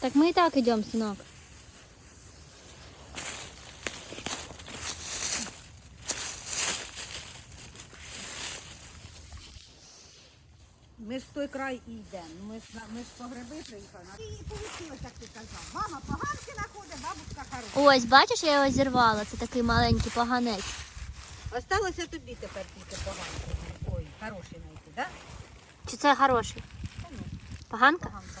Так мы и так идем, сынок. Ми ж в той край і йдемо. Ми ж, на- ми ж по гриби приїхали. І вийшло, як ти казав. Мама поганки знаходить, бабушка хороша. Ось, бачиш, я його зірвала. Це такий маленький поганець. Осталося тобі тепер тільки поганки. Ой, хороший знайти, так? Чи це хороший? Поганка? поганка,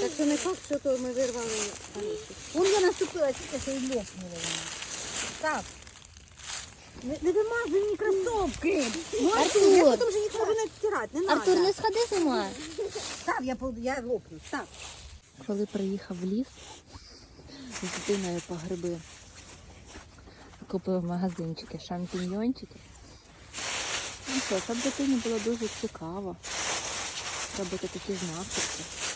Так що не факт, що то ми вирвали хороший. Вон я наступила, тільки що й лопнула вона. Так. Не, не вимазуй мені кросовки. Ну, Артур, я Артур. потім вже їх можу не стирати, не Артур, не сходи з ума. Став, я, я лопну, став. Коли приїхав в ліс з дитиною по гриби, купив в магазинчики шампіньйончики. Ну що, щоб дитині було дуже цікаво робити такі знахідки.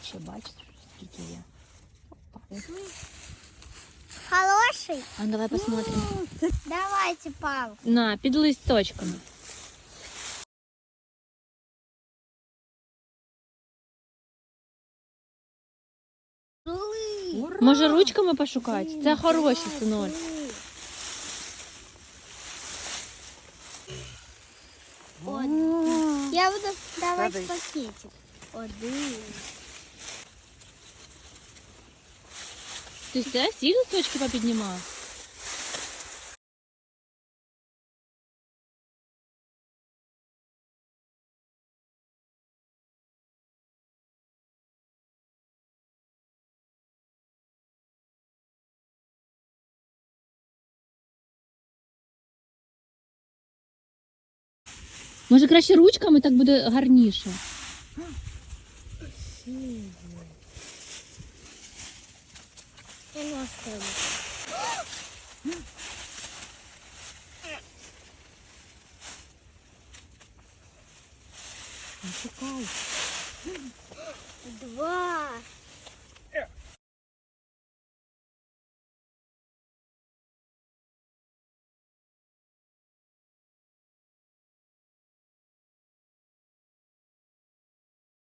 Тут ще бачите, скільки є. Опа. Хороший? А ну давай посмотрим. Давайте палку. На, під листочками. Жули. Може ручками пошукати? Це хороші, синоль. Я буду давати Давай. пакетик. Один. Ти все, всі листочки попіднімав? Може краще ручками так буде гарніше. Ножками. Ну, шукай. Два.